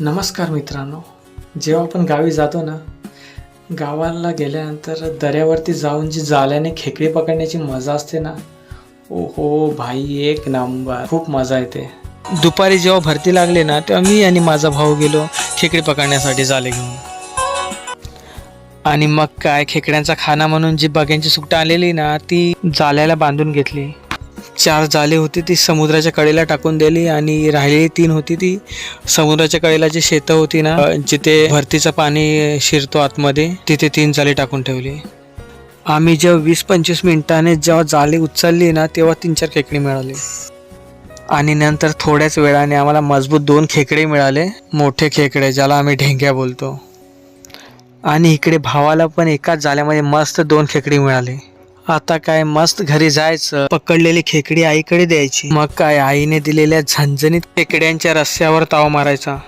नमस्कार मित्रांनो. जेव्हा आपण गावी जातो ना गावाला गेल्यानंतर दऱ्यावरती जाऊन जी जाल्याने खेकडी पकडण्याची मजा असते ना ओ हो भाई एक नंबर. खूप मजा येते. दुपारी जेव्हा भरती लागली ना तेव्हा मी आणि माझा भाऊ गेलो खेकडी पकडण्यासाठी जाले घेऊन. आणि मग काय खेकड्यांचा खाना म्हणून जी बघ्यांची सुकटं आलेली ना ती जाल्याला बांधून घेतली. चार जाले होती ती समुद्राच्या कडेला टाकून दिली आणि राहिलेली तीन होती ती. समुद्राच्या कडेला जी शेतं होती ना जिथे भरतीचं पाणी शिरतो आतमध्ये तिथे तीन जाले टाकून ठेवली. आम्ही जेव्हा वीस पंचवीस मिनिटाने जेव्हा जाले उचलली ना तेव्हा तीन चार खेकडे मिळाले. आणि नंतर थोड्याच वेळाने आम्हाला मजबूत दोन खेकडे मिळाले मोठे खेकडे ज्याला आम्ही ढेंग्या बोलतो. आणि इकडे भावाला पण एकाच जाल्यामध्ये मस्त दोन खेकडी मिळाले. आता काय मस्त घरी जायचं. पकडलेली खेकडी आईकडे द्यायची. मग काय आईने दिलेल्या झणझणीत खेकड्यांच्या रस्त्यावर ताव मारायचा.